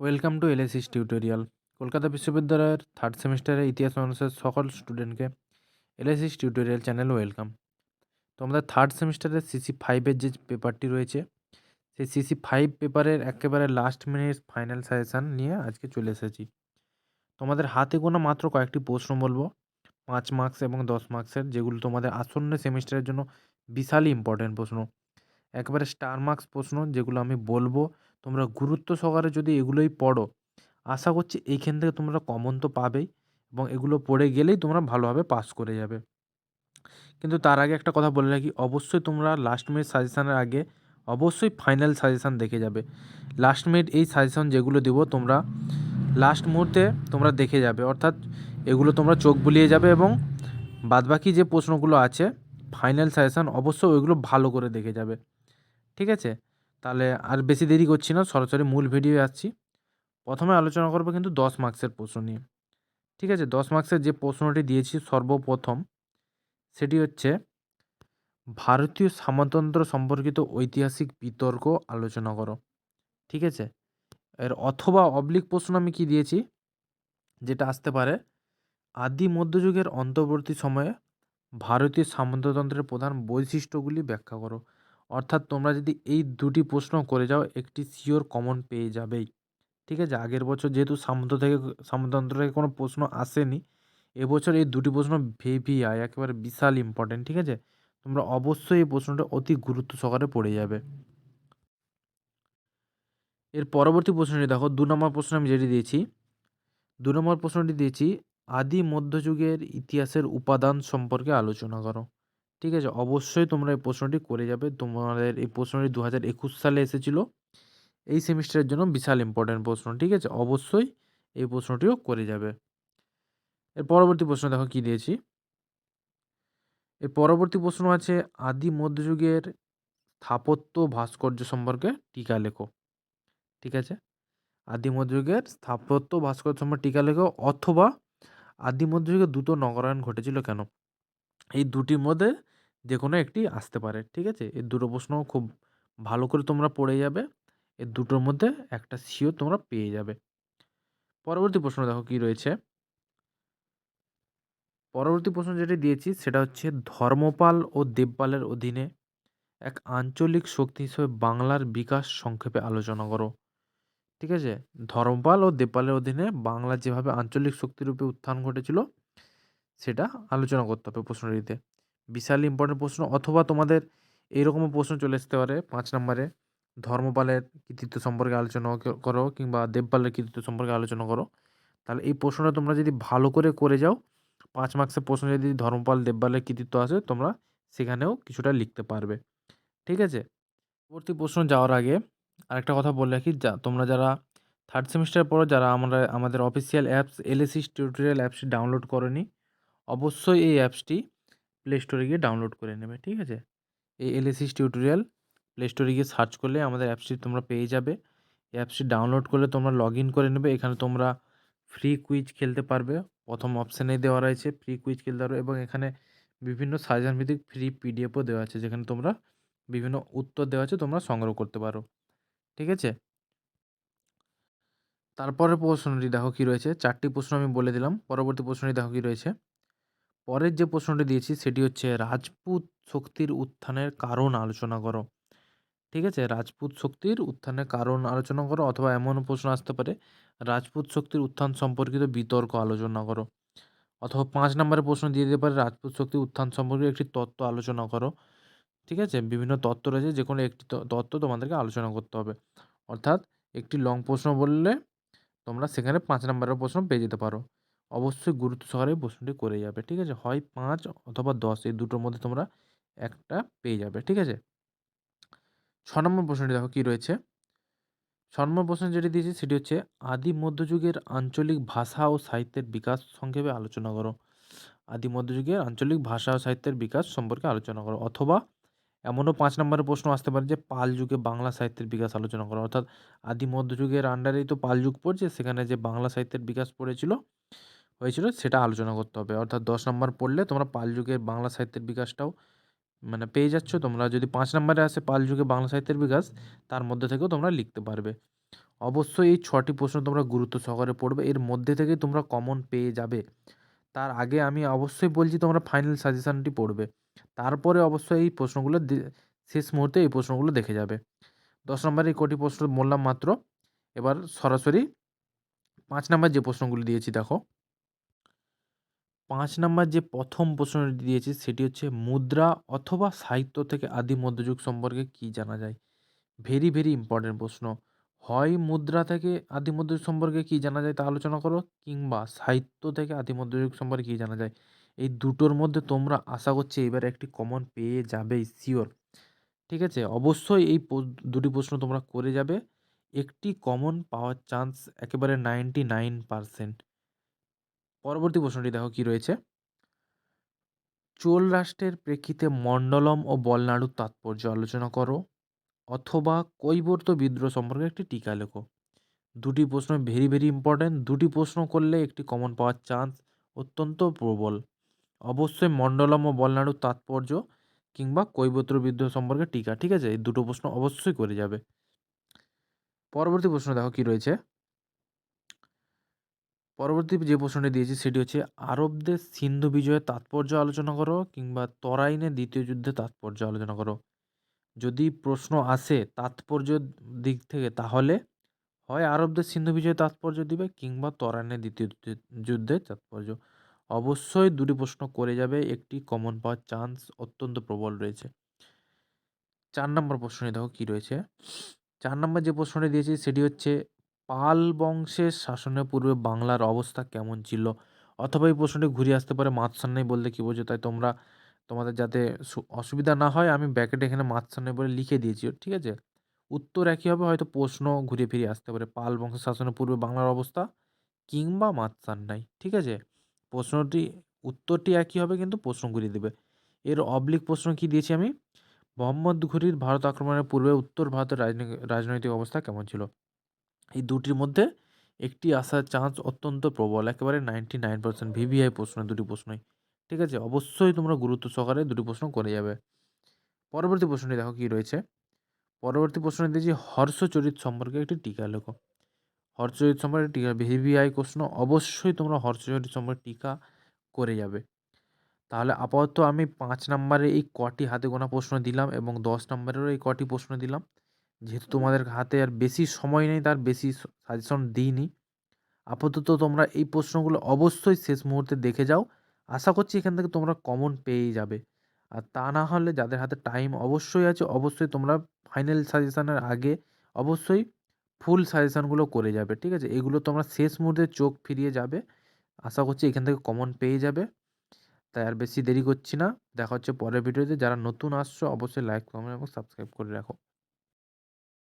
Welcome to এলএসিস tutorial Kolkata বিশ্ববিদ্যালয়ের third সেমিস্টারের ইতিহাস অনুসারে সকল স্টুডেন্টকে এলএসিস টিউটোরিয়াল চ্যানেল ওয়েলকাম তো আমাদের থার্ড সেমিস্টারের সিসি ফাইভের যে পেপারটি রয়েছে, সেই সিসি ফাইভ পেপারের একেবারে লাস্ট মিনিট ফাইনাল সাজেশান নিয়ে আজকে চলে এসেছি। তোমাদের হাতে গোনা মাত্র কয়েকটি প্রশ্ন বলব, পাঁচ মার্কস এবং দশ মার্কসের যেগুলো তোমাদের আসন্ন সেমিস্টারের জন্য বিশালই ইম্পর্টেন্ট প্রশ্ন। একেবারে স্টার মার্কস প্রশ্ন যেগুলো আমি বলব তোমরা গুরুত্ব সহকারে যদি এগুলোই পড়ো, আশা করছি এইখান থেকে তোমরা কমন তো পাবেই এবং এগুলো পড়ে গেলেই তোমরা ভালোভাবে পাস করে যাবে। কিন্তু তার আগে একটা কথা বলে রাখি, অবশ্যই তোমরা লাস্ট মিনিট সাজেশানের আগে অবশ্যই ফাইনাল সাজেশান দেখে যাবে। লাস্ট মিনিট এই সাজেশান যেগুলো দেবো তোমরা লাস্ট মুহূর্তে তোমরা দেখে যাবে, অর্থাৎ এগুলো তোমরা চোখ বুলিয়ে যাবে এবং বাদবাকি যে প্রশ্নগুলো আছে ফাইনাল সাজেশান অবশ্যই ওইগুলো ভালো করে দেখে যাবে। ঠিক আছে? তাহলে আর বেশি দেরি করছি না, সরাসরি মূল ভিডিও আসছি। প্রথমে আলোচনা করব কিন্তু দশ মার্কসের প্রশ্ন নিয়ে। ঠিক আছে, দশ মার্কসের যে প্রশ্নটি দিয়েছি সর্বপ্রথম, সেটি হচ্ছে, ভারতীয় সামন্তন্ত্র সম্পর্কিত ঐতিহাসিক বিতর্ক আলোচনা করো। ঠিক আছে, এর অথবা অবলিক প্রশ্ন আমি কি দিয়েছি? যেটা আসতে পারে, আদি মধ্যযুগের অন্তর্বর্তী সময়ে ভারতীয় সামন্ততন্ত্রের প্রধান বৈশিষ্ট্যগুলি ব্যাখ্যা করো। অর্থাৎ তোমরা যদি এই দুটি প্রশ্ন করে যাও, একটি শিওর কমন পেয়ে যাবেই। ঠিক আছে? আগের বছর যেহেতু সামন্ত থেকে, সামন্ততন্ত্র থেকে কোনো প্রশ্ন আসেনি, এবছর এই দুটি প্রশ্ন ভিভিআই, একেবারে বিশাল ইম্পর্টেন্ট ঠিক আছে? তোমরা অবশ্যই এই প্রশ্নটা অতি গুরুত্ব সহকারে পড়ে যাবে। এর পরবর্তী প্রশ্নটি দেখো, দু নম্বর প্রশ্ন আমি যেটি দিয়েছি, দু নম্বর প্রশ্নটি দিয়েছি, আদি মধ্যযুগের ইতিহাসের উপাদান সম্পর্কে আলোচনা করো। ঠিক আছে? অবশ্যই তোমরা এই প্রশ্নটি করে যাবে। তোমাদের এই প্রশ্নটি দু হাজার একুশ সালে এসেছিল। এই সেমিস্টারের জন্য বিশাল ইম্পর্ট্যান্ট প্রশ্ন, ঠিক আছে? অবশ্যই এই প্রশ্নটিও করে যাবে। এর পরবর্তী প্রশ্ন দেখো কি দিয়েছি? এর পরবর্তী প্রশ্ন আছে, আদি মধ্যযুগের স্থাপত্য ভাস্কর্য সম্পর্কে টিকা লেখো। ঠিক আছে? আদি মধ্যযুগের স্থাপত্য ভাস্কর্য সম্পর্কে টিকা লেখো অথবা আদি মধ্যযুগে দুটো নগরায়ণ ঘটেছিল কেন? এই দুটির মধ্যে যে কোনো একটি আসতে পারে, ঠিক আছে? এই দুটো প্রশ্ন খুব ভালো করে তোমরা পড়ে যাবে। এর দুটোর মধ্যে একটা সিও তোমরা পেয়ে যাবে। পরবর্তী প্রশ্ন দেখো কি রয়েছে? পরবর্তী প্রশ্ন যেটি দিয়েছি সেটা হচ্ছে ধর্মপাল ও দেবপালের অধীনে এক আঞ্চলিক শক্তি হিসেবে বাংলার বিকাশ সংক্ষেপে আলোচনা করো। ঠিক আছে? ধর্মপাল ও দেবপালের অধীনে বাংলা যেভাবে আঞ্চলিক শক্তিরূপে উত্থান ঘটেছিল, সেটা আলোচনা করতে হবে প্রশ্নটিতে। বিশাল ইম্পর্টেন্ট প্রশ্ন অথবা তোমাদের এইরকমও প্রশ্ন চলে আসতে পারে পাঁচ নম্বরে। ধর্মপালের কৃতিত্ব সম্পর্কে আলোচনা করো কিংবা দেবপালের কৃতিত্ব সম্পর্কে আলোচনা করো। তাহলে এই প্রশ্নটা তোমরা যদি ভালো করে করে যাও, পাঁচ মার্কসের প্রশ্ন যদি ধর্মপাল, দেবপালের কৃতিত্ব আসে তোমরা সেখানেও কিছুটা লিখতে পারবে। ঠিক আছে? পরবর্তী প্রশ্ন যাওয়ার আগে আরেকটা কথা বলে রাখি, যা তোমরা যারা থার্ড সেমিস্টার পরে যারা আমরা, আমাদের অফিসিয়াল অ্যাপস এলএসিস টিউটোরিয়াল অ্যাপসটি ডাউনলোড করনি, অবশ্যই এই অ্যাপসটি প্লে স্টোরে গিয়ে ডাউনলোড করে নেবে, ঠিক আছে? এই এলএসিস টিউটোরিয়াল প্লে স্টোরে গিয়ে সার্চ করলে আমাদের অ্যাপসটি তোমরা পেয়ে যাবে। এই অ্যাপসটি ডাউনলোড করলে তোমরা লগ ইন করে নেবে, এখানে তোমরা ফ্রি কুইজ খেলতে পারবে। প্রথম অপশানে দেওয়া রয়েছে ফ্রি কুইজ খেলতে পারবে এবং এখানে বিভিন্ন সাজেশন ভিত্তিক ফ্রি পিডিএফও দেওয়া আছে, যেখানে তোমরা বিভিন্ন উত্তর দেওয়া আছে, তোমরা সংগ্রহ করতে পারো, ঠিক আছে? তারপরে প্রশ্নটি দেখো কী রয়েছে, চারটি প্রশ্ন আমি বলে দিলাম, পরবর্তী প্রশ্নটি দেখো কী রয়েছে। পরের যে প্রশ্নটি দিয়েছি, সেটি হচ্ছে রাজপুত শক্তির উত্থানের কারণ আলোচনা করো। ঠিক আছে? রাজপুত শক্তির উত্থানের কারণ আলোচনা করো অথবা এমনও প্রশ্ন আসতে পারে, রাজপুত শক্তির উত্থান সম্পর্কিত বিতর্ক আলোচনা করো। অথবা পাঁচ নম্বরের প্রশ্ন দিয়ে দিতে পারে, রাজপুত শক্তির উত্থান সম্পর্কিত একটি তত্ত্ব আলোচনা করো। ঠিক আছে? বিভিন্ন তত্ত্ব রয়েছে যে কোনো একটি তত্ত্ব তোমাদেরকে আলোচনা করতে হবে। অর্থাৎ একটি লং প্রশ্ন বললে তোমরা সেখানে পাঁচ নম্বরের প্রশ্ন পেয়ে যেতে পারো। অবশ্যই গুরুত্ব সহকারে প্রশ্নটি করে যাবে, ঠিক আছে? হয় পাঁচ অথবা দশ, এই দুটোর মধ্যে তোমরা একটা পেয়ে যাবে, ঠিক আছে? ছ নম্বর প্রশ্নটি দেখো কী রয়েছে? ছ নম্বর প্রশ্ন যেটি দিয়েছি সেটি হচ্ছে, আদি মধ্যযুগের আঞ্চলিক ভাষা ও সাহিত্যের বিকাশ সংক্ষেপে আলোচনা করো। আদি মধ্যযুগের আঞ্চলিক ভাষা ও সাহিত্যের বিকাশ সম্পর্কে আলোচনা করো। অথবা এমনও পাঁচ নম্বরের প্রশ্ন আসতে পারে যে, পাল যুগে বাংলা সাহিত্যের বিকাশ আলোচনা করো। অর্থাৎ আদি মধ্যযুগের আন্ডারেই তো পাল যুগ পড়ছে, সেখানে যে বাংলা সাহিত্যের বিকাশ পড়েছিল হয়েছিল, সেটা আলোচনা করতে হবে। অর্থাৎ দশ নম্বর পড়লে তোমরা পাল যুগের বাংলা সাহিত্যের বিকাশটাও মানে পেয়ে যাচ্ছ। তোমরা যদি পাঁচ নম্বরে আসে পাল যুগে বাংলা সাহিত্যের বিকাশ, তার মধ্যে থেকেও তোমরা লিখতে পারবে। অবশ্যই এই ছটি প্রশ্ন তোমরা গুরুত্ব সহকারে পড়বে। এর মধ্যে থেকেই তোমরা কমন পেয়ে যাবে। তার আগে আমি অবশ্যই বলছি তোমরা ফাইনাল সাজেশানটি পড়বে। তারপরে অবশ্যই এই প্রশ্নগুলো শেষ মুহূর্তে এই প্রশ্নগুলো দেখে যাবে। দশ নম্বরে এই কটি প্রশ্ন বললাম মাত্র। এবার সরাসরি পাঁচ নম্বর যে প্রশ্নগুলি দিয়েছি, দেখো। পাঁচ নাম্বার যে প্রথম প্রশ্নটি দিয়েছি সেটি হচ্ছে, মুদ্রা অথবা সাহিত্য থেকে আদি মধ্যযুগ সম্পর্কে কি জানা যায়? ভেরি ভেরি ইম্পর্টেন্ট প্রশ্ন। হয় মুদ্রা থেকে আদি মধ্যযুগ সম্পর্কে কি জানা যায় তা আলোচনা করো, কিংবা সাহিত্য থেকে আদি মধ্যযুগ সম্পর্কে কি জানা যায়? এই দুটোর মধ্যে তোমরা আশা করছি এবার একটি কমন পেয়ে যাবেই শিওর ঠিক আছে? অবশ্যই এই দুটি প্রশ্ন তোমরা করে যাবে। একটি কমন পাওয়ার চান্স একেবারে নাইনটি নাইন পারসেন্ট পরবর্তী প্রশ্নটি দেখো কি রয়েছে? চোল রাষ্ট্রের প্রেক্ষিতে মণ্ডলম ও বলনাড়ুর তাৎপর্য আলোচনা করো অথবা কৈবর্ত বিদ্রোহ সম্পর্কে একটি টিকা লেখো। দুটি প্রশ্ন ভেরি ভেরি ইম্পর্ট্যান্ট দুটি প্রশ্ন করলে একটি কমন পাওয়ার চান্স অত্যন্ত প্রবল। অবশ্যই মণ্ডলম ও বলনাড়ুর তাৎপর্য কিংবা কৈবর্ত বিদ্রোহ সম্পর্কে টিকা, ঠিক আছে? এই দুটো প্রশ্ন অবশ্যই করে যাবে। পরবর্তী প্রশ্ন দেখো কি রয়েছে? পরবর্তী যে প্রশ্নটি দিয়েছি সেটি হচ্ছে, আরবদের সিন্ধু বিজয়ের তাৎপর্য আলোচনা করো কিংবা তরাইনে দ্বিতীয় যুদ্ধের তাৎপর্য আলোচনা করো। যদি প্রশ্ন আসে তাৎপর্য দিক থেকে, তাহলে হয় আরবদের সিন্ধু বিজয়ে তাৎপর্য দিবে কিংবা তরাইনে দ্বিতীয় যুদ্ধে- তাৎপর্য। অবশ্যই দুটি প্রশ্ন করে যাবে, একটি কমন পাওয়ার চান্স অত্যন্ত প্রবল রয়েছে। চার নম্বর প্রশ্নে দেখো কী রয়েছে। চার নম্বর যে প্রশ্নটি দিয়েছি সেটি হচ্ছে পাল বংশের শাসনের পূর্বে বাংলার অবস্থা কেমন ছিল? অথবা এই প্রশ্নটি ঘুরিয়ে আসতে পারে মাতসান্নাই বলতে কী বোঝো? তাই তোমরা, তোমাদের যাতে অসুবিধা না হয়, আমি ব্যাকেটে এখানে মাতসান্নাই বলে লিখে দিয়েছি, ঠিক আছে? উত্তর একই হবে, হয়তো প্রশ্ন ঘুরে ফিরে আসতে পারে। পাল বংশের শাসনের পূর্বে বাংলার অবস্থা কিংবা মাতসান্নাই ঠিক আছে? প্রশ্নটি, উত্তরটি একই হবে, কিন্তু প্রশ্ন ঘুরিয়ে দেবে। এর অবলিক প্রশ্ন কি দিয়েছি আমি? মোহাম্মদ ঘুরির ভারত আক্রমণের পূর্বে উত্তর ভারতের রাজনৈতিক অবস্থা কেমন ছিল? এই দুটির মধ্যে একটি আসার চান্স অত্যন্ত প্রবল, একেবারে নাইনটি নাইন পার্সেন্ট ভিভিআই প্রশ্ন দুটি প্রশ্নই। ঠিক আছে? অবশ্যই তোমরা গুরুত্ব সহকারে দুটি প্রশ্ন করে যাবে। পরবর্তী প্রশ্নটি দেখো কি রয়েছে? পরবর্তী প্রশ্ন দিয়েছি হর্ষচরিত সম্পর্কে একটি টিকা লেখো। হর্ষচরিত সম্পর্কে টিকা ভিভিআই প্রশ্ন, অবশ্যই তোমরা হর্ষচরিত সম্পর্কে টিকা করে যাবে। তাহলে আপাতত আমি পাঁচ নম্বরে এই কটি হাতে গোনা প্রশ্ন দিলাম এবং দশ নম্বরেরও এই কটি প্রশ্ন দিলাম। যেহেতু তোমাদের হাতে আর বেশি সময় নেই, তার বেশি সাজেশন দিইনি। আপাতত তোমরা এই প্রশ্নগুলো অবশ্যই শেষ মুহূর্তে দেখে যাও। আশা করছি এখান থেকে তোমরা কমন পেয়েই যাবে। আর তা না হলে যাদের হাতে টাইম অবশ্যই আছে, অবশ্যই তোমরা ফাইনাল সাজেশানের আগে অবশ্যই ফুল সাজেশানগুলো করে যাবে, ঠিক আছে? এগুলো তোমরা শেষ মুহূর্তে চোখ ফিরিয়ে যাবে। আশা করছি এখান থেকে কমন পেয়ে যাবে। তাই আর বেশি দেরি করছি না। দেখা হচ্ছে পরের ভিডিওতে যারা নতুন আসছো, অবশ্যই লাইক কমেন্ট এবং সাবস্ক্রাইব করে রাখো।